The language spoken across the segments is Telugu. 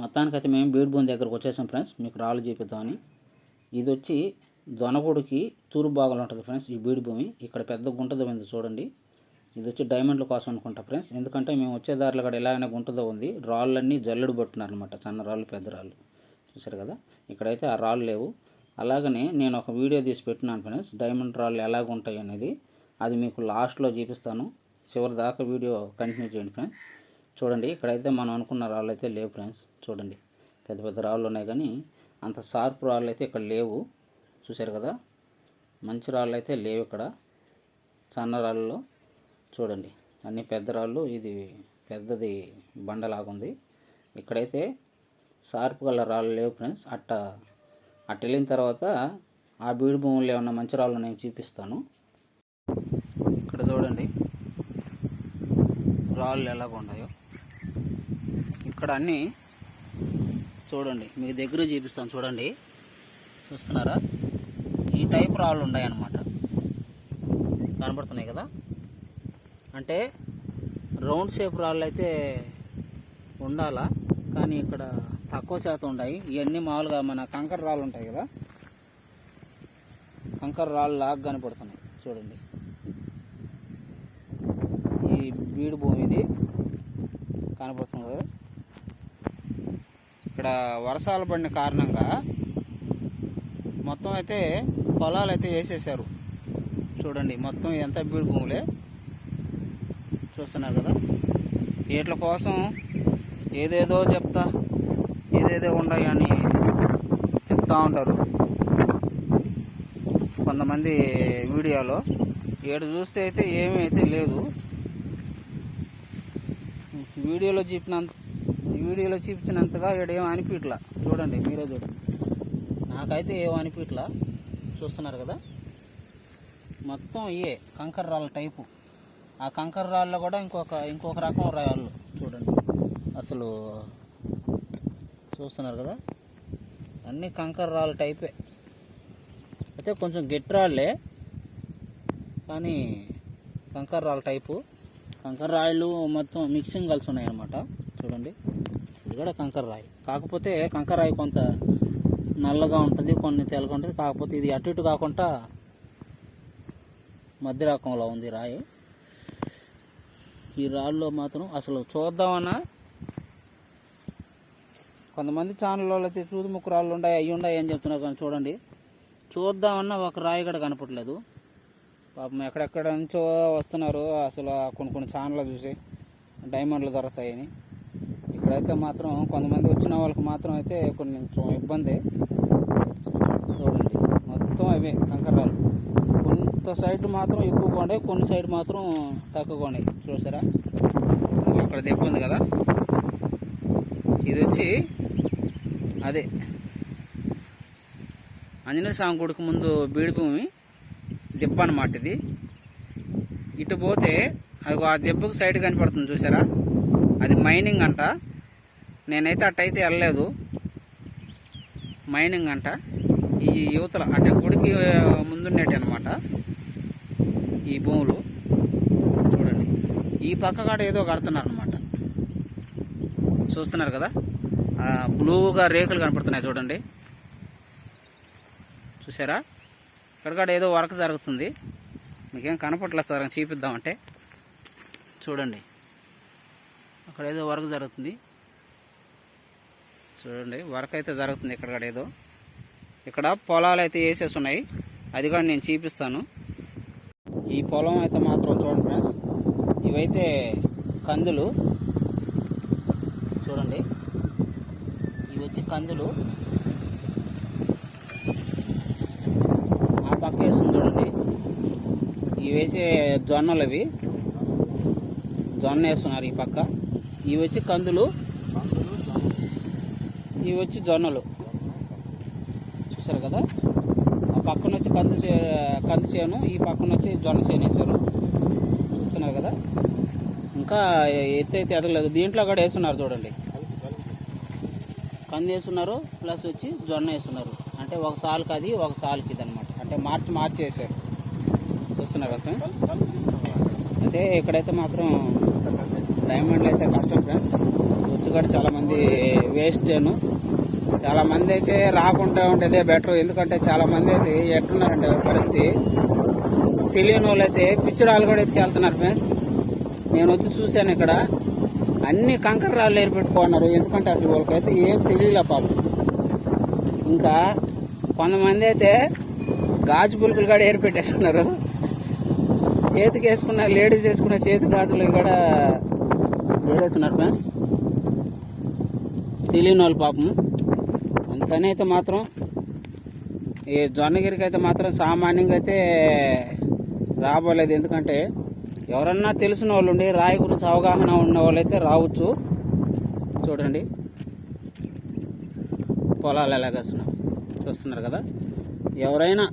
మొత్తానికైతే మేము బీడ్బోన్ దగ్గరకు వచ్చేసాం ఫ్రెండ్స్. మీకు రాళ్ళు చూపిద్దామని. ఇది వచ్చి దొనగుడికి తూర్పు భాగంలో ఉంటుంది ఫ్రెండ్స్ ఈ బీడ్ భూమి. ఇక్కడ పెద్ద గుంటదో ఉంది చూడండి. ఇది వచ్చి డైమండ్ల కోసం అనుకుంటా ఫ్రెండ్స్. ఎందుకంటే మేము వచ్చే దారిలో కూడా అయినా గుంటదో ఉంది రాళ్ళన్నీ జల్లుడు పట్టున్నారు అనమాట చిన్న రాళ్ళు పెద్ద రాళ్ళు. చూసారు కదా? ఇక్కడైతే ఆ రాళ్ళు లేవు. అలాగనే నేను ఒక వీడియో తీసి పెట్టినాను ఫ్రెండ్స్. డైమండ్ రాళ్ళు ఎలాగ ఉంటాయి అనేది అది మీకు లాస్ట్లో చూపిస్తాను. చివరి దాకా వీడియో కంటిన్యూ చేయండి ఫ్రెండ్స్. చూడండి ఇక్కడైతే మనం అనుకున్న రాళ్ళు అయితే లేవు ఫ్రెండ్స్. చూడండి పెద్ద పెద్ద రాళ్ళు ఉన్నాయి కానీ అంత షార్ప్ రాళ్ళు అయితే ఇక్కడ లేవు. చూశారు కదా? మంచి రాళ్ళు అయితే లేవు ఇక్కడ. సన్న రాళ్ళలో చూడండి అన్ని పెద్ద రాళ్ళు. ఇది పెద్దది బండలాగుంది. ఇక్కడైతే షార్ప్ గల రాళ్ళు లేవు ఫ్రెండ్స్. అట్ట అట్ట వెళ్ళిన తర్వాత ఆ బీడు భూముల్లో ఏమన్నా మంచి రాళ్ళు నేను చూపిస్తాను. ఇక్కడ చూడండి రాళ్ళు ఎలాగ ఉన్నాయి ఇక్కడ అన్నీ చూడండి మీకు దగ్గర చూపిస్తాను చూడండి. చూస్తున్నారా? ఈ టైప్ రాళ్ళు ఉన్నాయన్నమాట. కనబడుతున్నాయి కదా? అంటే రౌండ్ షేప్ రాళ్ళు అయితే ఉండాలా? కానీ ఇక్కడ తక్కువ శాతం ఉన్నాయి ఇవన్నీ మామూలుగా మన కంకర రాళ్ళు ఉంటాయి కదా? కంకర రాళ్ళు లాగా కనపడుతున్నాయి. చూడండి. ఈ బీడు భూమి ఇది కనపడుతుంది కదా ఇక్కడ వర్షాలు పడిన కారణంగా మొత్తం అయితే పొలాలు అయితే వేసేసారు చూడండి మొత్తం ఎంత బీడు భూములే. చూస్తున్నారు కదా? వీటి కోసం ఏదేదో చెప్తా ఏదేదో ఉన్నాయి అని చెప్తా ఉంటారు. కొంతమంది వీడియోలో ఏడు చూస్తే అయితే ఏమీ అయితే లేదు. వీడియోలో చూపినంత వీడియోలో చూపించినంతగా ఇక్కడ ఏం అనిపించట్లా. చూడండి మీరే చూడండి. నాకైతే ఏం అనిపించట్లా. చూస్తున్నారు కదా? మొత్తం ఇయే కంకర రాళ్ళ టైపు. ఆ కంకర రాళ్ళలో కూడా ఇంకొక ఇంకొక రకం రాళ్ళు. చూడండి. అసలు చూస్తున్నారు కదా? అన్ని కంకర రాళ్ళ టైపే. అయితే కొంచెం గట్టి రాళ్ళే కానీ కంకర రాళ్ళ టైపు. కంకర రాళ్ళు మొత్తం మిక్సింగ్ కలిసి ఉన్నాయన్నమాట. చూడండి. ఇది కూడా కంకర రాయి. కాకపోతే కంకర రాయి కొంత నల్లగా ఉంటుంది కొన్ని తెల్లగా ఉంటుంది. కాకపోతే ఇది అటు ఇటు కాకుండా మధ్య రకంలో ఉంది రాయి. ఈ రాళ్ళలో మాత్రం అసలు చూద్దామన్నా కొంతమంది ఛానల్ అయితే చూదు ముక్కు రాళ్ళు ఉన్నాయి అవి ఉన్నాయి అని చెప్తున్నారు కానీ చూడండి. చూద్దామన్నా ఒక రాయి కూడా కనపట్లేదు పాపం ఎక్కడెక్కడ నుంచో వస్తున్నారు అసలు కొన్ని కొన్ని ఛానళ్ళు చూసి. డైమండ్లు దొరుకుతాయని. ఇక్కడైతే మాత్రం కొంతమంది వచ్చిన వాళ్ళకి మాత్రం అయితే కొంచెం ఇబ్బంది. చూడండి. మొత్తం అవే కంకరాలు కొంత సైడ్ మాత్రం ఎక్కువగా ఉన్నాయి కొన్ని సైడ్ మాత్రం తక్కువగా ఉన్నాయి చూసారా? అక్కడ దెబ్బ ఉంది కదా. ఇది వచ్చి అదే. ఆంజనేయ స్వామి గుడికి ముందు బీడి భూమి దెబ్బ అనమాట ఇది. ఇటు పోతే అది ఆ దెబ్బకు సైడ్ కనపడుతుంది చూసారా? అది మైనింగ్ అంట. నేనైతే అట్టయితే వెళ్ళలేదు. మైనింగ్ అంట. ఈ యువతల అంటే గుడికి ముందుండేటి అనమాట ఈ భూములు. చూడండి. ఈ పక్క కాడ ఏదో కడుతున్నారు అనమాట చూస్తున్నారు కదా? బ్లూగా రేకులు కనపడుతున్నాయి చూడండి. చూసారా? ఇక్కడ ఏదో వర్క్ జరుగుతుంది. మీకేం కనపట్లేదు సార్ చూపిద్దామంటే. చూడండి. అక్కడ ఏదో వర్క్ జరుగుతుంది. చూడండి వర్క్ అయితే జరుగుతుంది ఇక్కడ ఏదో. ఇక్కడ పొలాలు అయితే వేసేసి ఉన్నాయి. అది కూడా నేను చూపిస్తాను. ఈ పొలం అయితే మాత్రం చూడండి ఫ్రెండ్స్. ఇవైతే కందులు. చూడండి. ఇవి వచ్చి కందులు. ఆ పక్క వేస్తుంది చూడండి. ఇవి వేసే జొన్నలు అవి. జొన్న వేస్తున్నారు ఈ పక్క. ఇవి వచ్చి కందులు. ఇవి వచ్చి జొన్నలు. చూసారు కదా? ఆ పక్కన వచ్చి కంది కంది చేను ఈ పక్కన వచ్చి జొన్న చేను వేసారు చూస్తున్నారు కదా? ఇంకా ఎత్తైతే ఎదగలేదు. దీంట్లో కూడా వేస్తున్నారు చూడండి. కంది వేస్తున్నారు ప్లస్ వచ్చి జొన్న వేస్తున్నారు. అంటే ఒక సాలుకి అది ఒక సాలుకి ఇది అనమాట అంటే మార్చి మార్చి వేసారు చూస్తున్నారు కదా? అంటే ఇక్కడైతే మాత్రం డైమండ్లు అయితే కష్టం ఫ్రెండ్స్ వచ్చుకాడ చాలా చాలామంది వేస్ట్ చేయను. చాలామంది అయితే రాకుండా ఉండేదే బెటర్ ఎందుకంటే చాలామంది అయితే ఎట్టున్నారంటే పరిస్థితి. తెలియని వాళ్ళు అయితే పిచ్చిరాలు కూడా ఎత్తుకెళ్తున్నారు ఫ్రెండ్స్ నేను వచ్చి చూశాను ఇక్కడ. అన్ని కంకర రాళ్ళు ఏర్పెట్టుకున్నారు ఎందుకంటే అసలు వాళ్ళకైతే ఏం తెలియలే పాపం. ఇంకా కొంతమంది అయితే గాజు పులుకులు కూడా ఏర్పెట్టేస్తున్నారు చేతికి వేసుకున్న లేడీస్ వేసుకున్న చేతి గాజులు కూడా ఏరేస్తున్నారు ఫ్రెండ్స్. తెలియని వాళ్ళు పాపం. అందుకని అయితే మాత్రం ఈ జొన్నగిరికి అయితే మాత్రం సామాన్యంగా అయితే రాబోలేదు. ఎందుకంటే ఎవరన్నా తెలిసిన వాళ్ళు ఉండి రాయి గురించి అవగాహన ఉన్న వాళ్ళైతే రావచ్చు. చూడండి. పొలాలు ఎలాగేస్తున్నారు చూస్తున్నారు కదా. ఎవరైనా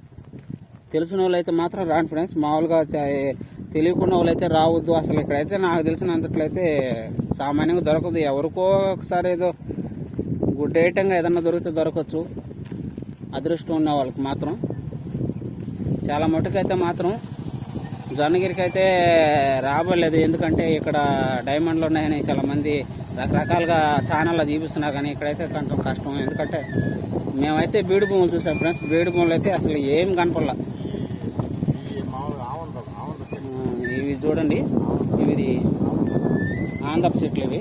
తెలిసిన వాళ్ళు అయితే మాత్రం రాండి ఫ్రెండ్స్. మామూలుగా తెలియకుండా వాళ్ళైతే రావద్దు. అసలు ఇక్కడైతే నాకు తెలిసినంతట్లయితే సామాన్యంగా దొరకదు. ఎవరికో ఒకసారి ఏదో గుడ్ ఐటంగా ఏదన్నా దొరికితే దొరకచ్చు. అదృష్టం ఉన్న వాళ్ళకి మాత్రం. చాలా మటుకైతే మాత్రం జొన్నగిరికి అయితే రాబోలేదు ఎందుకంటే ఇక్కడ డైమండ్లు ఉన్నాయని చాలామంది రకరకాలుగా ఛానల్లో చూపిస్తున్నారు. కానీ ఇక్కడైతే కొంచెం కష్టం. ఎందుకంటే మేమైతే బీడు భూములు చూసాం ఫ్రెండ్స్. బీడు భూములు అయితే అసలు ఏం కనపడలే ఆ, ఇది చూడండి. ఇది ఆంధ్రపు చెట్లు ఇవి.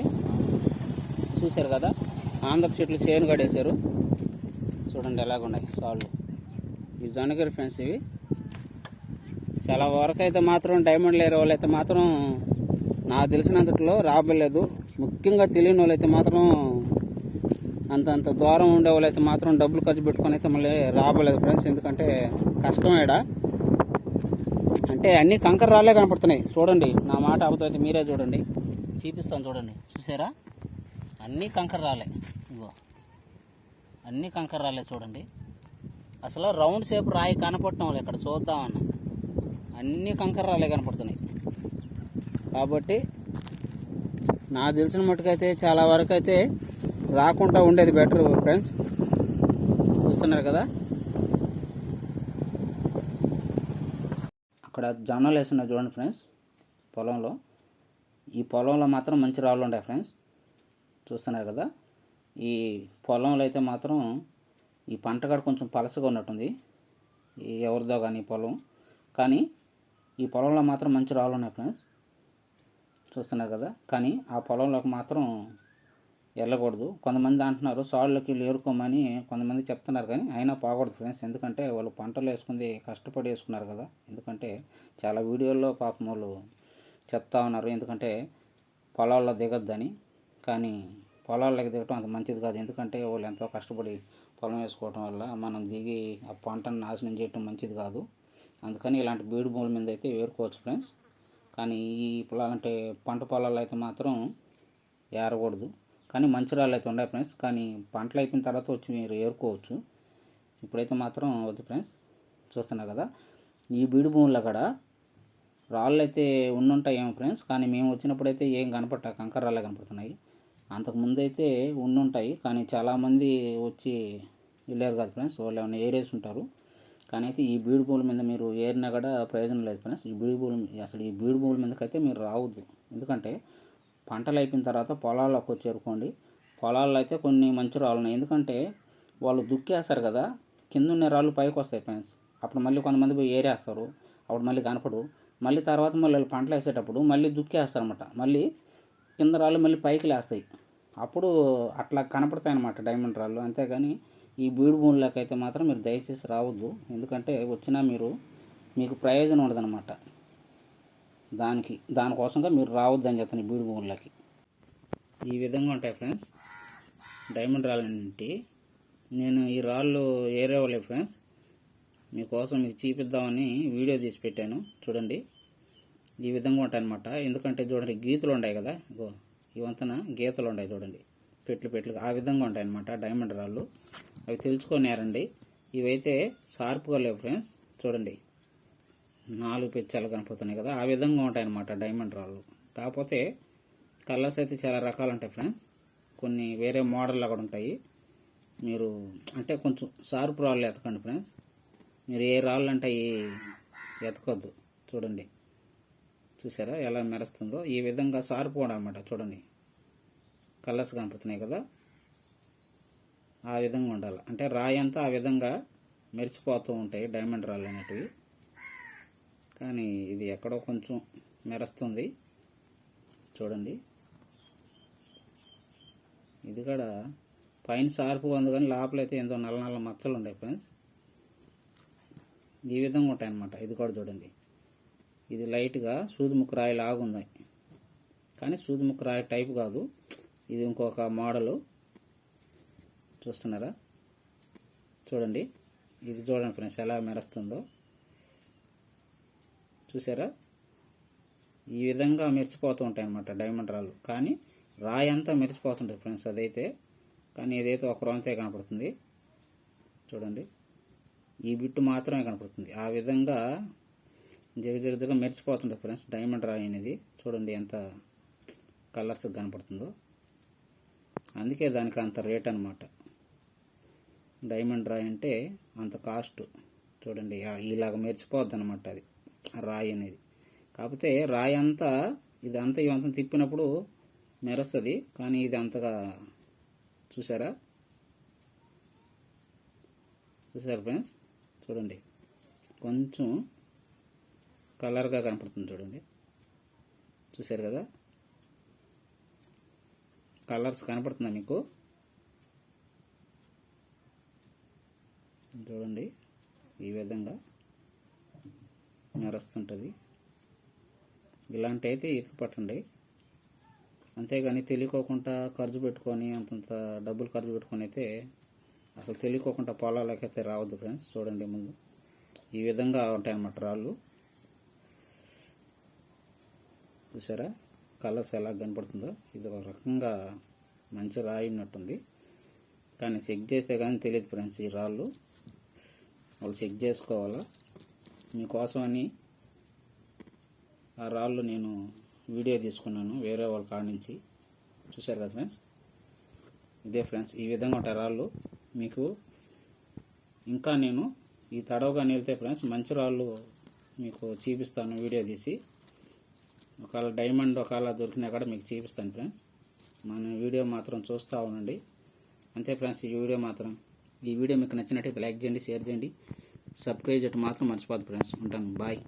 చూశారు కదా? ఆంధ్రపు చెట్లు చేను కడేశారు చూడండి ఎలాగున్నాయి సాళ్ళు. ఇవి జొన్నగిరి ఫ్రెండ్స్ ఇవి. చాలా వరకు అయితే మాత్రం డైమండ్ లేరు వాళ్ళు అయితే మాత్రం నాకు తెలిసినంతట్లో రాబోలేదు ముఖ్యంగా తెలియని వాళ్ళైతే మాత్రం అంత అంత దూరం ఉండే వాళ్ళైతే మాత్రం డబ్బులు ఖర్చు పెట్టుకొని అయితే మళ్ళీ రాబోలేదు ఫ్రెండ్స్. ఎందుకంటే కష్టమేడా అంటే అన్ని కంకర రాళ్ళే కనపడుతున్నాయి. చూడండి నా మాట అబద్ధమైతే మీరే చూడండి. చూపిస్తాను చూడండి. చూసారా? అన్నీ కంకర రాలే ఇగో అన్నీ కంకర రాలే చూడండి. అసలు రౌండ్ షేప్ రాయి కనపడటం వాళ్ళు ఇక్కడ చూద్దామన్న. అన్నీ కంకర రాలే కనపడుతున్నాయి. కాబట్టి నాకు తెలిసిన మట్టుకైతే చాలా వరకు అయితే రాకుండా ఉండేది బెటర్ ఫ్రెండ్స్. చూస్తున్నారు కదా? అక్కడ జొన్నలు వేస్తున్నారు చూడండి ఫ్రెండ్స్ పొలంలో. ఈ పొలంలో మాత్రం మంచి రాళ్ళు ఉంటాయి ఫ్రెండ్స్ చూస్తున్నారు కదా. ఈ పొలంలో అయితే మాత్రం ఈ పంట కాడ కొంచెం పలసగా ఉన్నట్టుంది. ఎవరిదో కానీ పొలం. కానీ ఈ పొలంలో మాత్రం మంచి రాళ్ళు ఉన్నాయి ఫ్రెండ్స్ చూస్తున్నారు కదా. కానీ ఆ పొలంలోకి మాత్రం వెళ్ళకూడదు. కొంతమంది అంటున్నారు సాళ్ళకి లేరుకోమని కొంతమంది చెప్తున్నారు కానీ అయినా పోకూడదు ఫ్రెండ్స్. ఎందుకంటే వాళ్ళు పంటలు వేసుకుంది కష్టపడి వేసుకున్నారు కదా. ఎందుకంటే చాలా వీడియోల్లో పాపం వాళ్ళు చెప్తా ఉన్నారు. ఎందుకంటే పొలాల్లో దిగద్దని. కానీ పొలాల్లోకి దిగటం అంత మంచిది కాదు. ఎందుకంటే వాళ్ళు ఎంతో కష్టపడి పొలం వేసుకోవటం వల్ల మనం దిగి ఆ పంటను నాశనం చేయటం మంచిది కాదు. అందుకని ఇలాంటి బీడు భూముల మీద అయితే వేరుకోవచ్చు ఫ్రెండ్స్. కానీ ఈ పొలాలంటే పంట పొలాలు అయితే మాత్రం ఏరకూడదు. కానీ మంచి రాళ్ళు అయితే ఉన్నాయి ఫ్రెండ్స్. కానీ పంటలు అయిపోయిన తర్వాత వచ్చి మీరు ఏరుకోవచ్చు. ఇప్పుడైతే మాత్రం వద్దు ఫ్రెండ్స్. చూస్తున్నారు కదా. ఈ బీడు భూముల్లో కూడా రాళ్ళు అయితే ఉండుంటాయేమో ఫ్రెండ్స్. కానీ మేము వచ్చినప్పుడు అయితే ఏం కనపట్ట కంకర రాళ్ళే కనపడుతున్నాయి. అంతకు ముందు అయితే ఉండుంటాయి. కానీ చాలామంది వచ్చి వెళ్ళారు కదా ఫ్రెండ్స్. వాళ్ళు ఏమైనా ఏరేసి ఉంటారు. కానీ అయితే ఈ బీడు భూముల మీద మీరు ఏరినా కూడా ప్రయోజనం లేదు ఫ్రెండ్స్. ఈ బీడు భూములు అసలు ఈ బీడు భూముల మీదకైతే మీరు రావద్దు. ఎందుకంటే పంటలు అయిపోయిన తర్వాత పొలాల్లోకి చేరుకోండి పొలాల్లో అయితే కొన్ని మంచి రాళ్ళు ఉన్నాయి ఎందుకంటే వాళ్ళు దుక్కేస్తారు కదా కింద ఉన్న రాళ్ళు పైకి వస్తాయి ఫ్రెండ్స్. అప్పుడు మళ్ళీ కొంతమంది పోయి ఏరేస్తారు. అప్పుడు మళ్ళీ కనపడు మళ్ళీ తర్వాత మళ్ళీ వాళ్ళు పంటలు వేసేటప్పుడు మళ్ళీ దుక్కేస్తారు అనమాట మళ్ళీ కింద రాళ్ళు మళ్ళీ పైకి లేస్తాయి. అప్పుడు అట్లా కనపడతాయి అనమాట డైమండ్ రాళ్ళు. అంతేగాని ఈ బీడు భూములకైతే అయితే మాత్రం మీరు దయచేసి రావద్దు. ఎందుకంటే వచ్చినా మీరు మీకు ప్రయోజనం ఉండదన్నమాట. దానికి దానికోసంగా మీరు రావద్దని చెప్తాను ఈ బీడు భూములకి. ఈ విధంగా ఉంటాయి ఫ్రెండ్స్. డైమండ్ రాళ్ళు నేను ఈ రాళ్ళు ఏరే వాళ్ళే ఫ్రెండ్స్. మీకోసం మీకు చూపిద్దామని వీడియో తీసి పెట్టాను. చూడండి. ఈ విధంగా ఉంటాయన్నమాట. ఎందుకంటే చూడండి గీతలు ఉన్నాయి కదా. ఇగో ఇవంతన గీతలు ఉన్నాయి చూడండి. పెట్లు పెట్లు. ఆ విధంగా ఉంటాయన్నమాట డైమండ్ రాళ్ళు. అవి తెలుసుకొని ఇవైతే షార్ప్గా లేవు ఫ్రెండ్స్. చూడండి. నాలుగు పెచ్చాలు కనపడుతున్నాయి కదా ఆ విధంగా ఉంటాయన్నమాట డైమండ్ రాళ్ళు. కాకపోతే కలర్స్ అయితే చాలా రకాలు ఉంటాయి ఫ్రెండ్స్ కొన్ని వేరే మోడల్ కూడా ఉంటాయి. మీరు అంటే కొంచెం షార్ప్ రాళ్ళు ఎతకండి ఫ్రెండ్స్ మీరు ఏ రాళ్ళు అంటే ఎతకొద్దు. చూడండి. చూసారా ఎలా మెరుస్తుందో? ఈ విధంగా సారిపోవడం అనమాట చూడండి. కలర్స్ కనపడుతున్నాయి కదా. ఆ విధంగా ఉండాలి. అంటే రాయి అంతా ఆ విధంగా మెరిచిపోతూ ఉంటాయి డైమండ్ రాళ్ళు అనేటివి. కానీ ఇది ఎక్కడో కొంచెం మెరుస్తుంది. చూడండి. ఇది కూడా పైన షార్ప్గా ఉంది కానీ లోపలైతే ఎంతో నల్ల నల్ల మచ్చలు ఉన్నాయి ఫ్రెండ్స్ ఈ విధంగా ఉంటాయి అన్నమాట. ఇది కూడా చూడండి. ఇది లైట్గా సూదిముక్కు రాయి లాగా ఉంది. కానీ సూదిముక్కు రాయి టైప్ కాదు. ఇది ఇంకొక మోడలు చూస్తున్నారా? చూడండి. ఇది చూడండి ఫ్రెండ్స్ ఎలా మెరుస్తుందో. చూసారా? ఈ విధంగా మెరిచిపోతూ ఉంటాయి అన్నమాట డైమండ్ రాళ్ళు. కానీ రాయి అంతా మెరిచిపోతుంటుంది ఫ్రెండ్స్ అదైతే. కానీ ఏదైతే ఒక రోంతే కనపడుతుంది చూడండి. ఈ బిట్టు మాత్రమే కనపడుతుంది. ఆ విధంగా జగ మెరిచిపోతుంటుంది ఫ్రెండ్స్ డైమండ్ రాయి అనేది. చూడండి ఎంత కలర్స్ కనపడుతుందో. అందుకే దానికి అంత రేట్ అనమాట డైమండ్ రాయి అంటే అంత కాస్ట్. చూడండి ఇలాగ మెరిచిపోద్ది అనమాట అది. రాయి అనేది. కాకపోతే రాయి అంతా ఇదంతా ఇవంతా తిప్పినప్పుడు మెరుస్తుంది. కానీ ఇది అంతగా చూసారా? చూసారా ఫ్రెండ్స్? చూడండి. కొంచెం కలర్గా కనపడుతుంది చూడండి. చూసారు కదా? కలర్స్ కనపడుతుందా మీకు? చూడండి. ఈ విధంగా. మెరుస్తుంటుంది ఇలాంటి అయితే ఇసుక పట్టండి అంతేగాని తెలియకోకుండా ఖర్చు పెట్టుకొని అంతంత డబ్బులు ఖర్చు పెట్టుకొని అయితే అసలు తెలియకోకుండా పొలాలకైతే రావద్దు ఫ్రెండ్స్ చూడండి ముందు. ఈ విధంగా ఉంటాయన్నమాట రాళ్ళు. చూసారా? కలర్స్ ఎలా కనపడుతుందో? ఇది ఒక రకంగా మంచి రాయి ఉన్నట్టుంది కానీ చెక్ చేస్తే కానీ తెలియదు ఫ్రెండ్స్ ఈ రాళ్ళు. వాళ్ళు చెక్ చేసుకోవాలా? మీకోసమని ఆ రాళ్ళు నేను వీడియో తీసుకున్నాను వేరే వాళ్ళ కాడ నుంచి. చూశారు కదా ఫ్రెండ్స్ ఇదే ఫ్రెండ్స్ ఈ విధంగా ఉంటాయి రాళ్ళు. మీకు ఇంకా నేను ఈ తడవగా వెళ్తే ఫ్రెండ్స్ మంచి రాళ్ళు మీకు చూపిస్తాను వీడియో తీసి. ఒకవేళ డైమండ్ ఒకవేళ దొరికినా కూడా మీకు చూపిస్తాను ఫ్రెండ్స్ మన వీడియో మాత్రం చూస్తూ ఉండండి. అంతే ఫ్రెండ్స్ ఈ వీడియో మాత్రం. ఈ వీడియో మీకు నచ్చినట్టయితే లైక్ చేయండి షేర్ చేయండి. సబ్స్క్రైబ్ చేయటం మాత్రం మర్చిపోదు ఫ్రెండ్స్. ఉంటాను. బాయ్.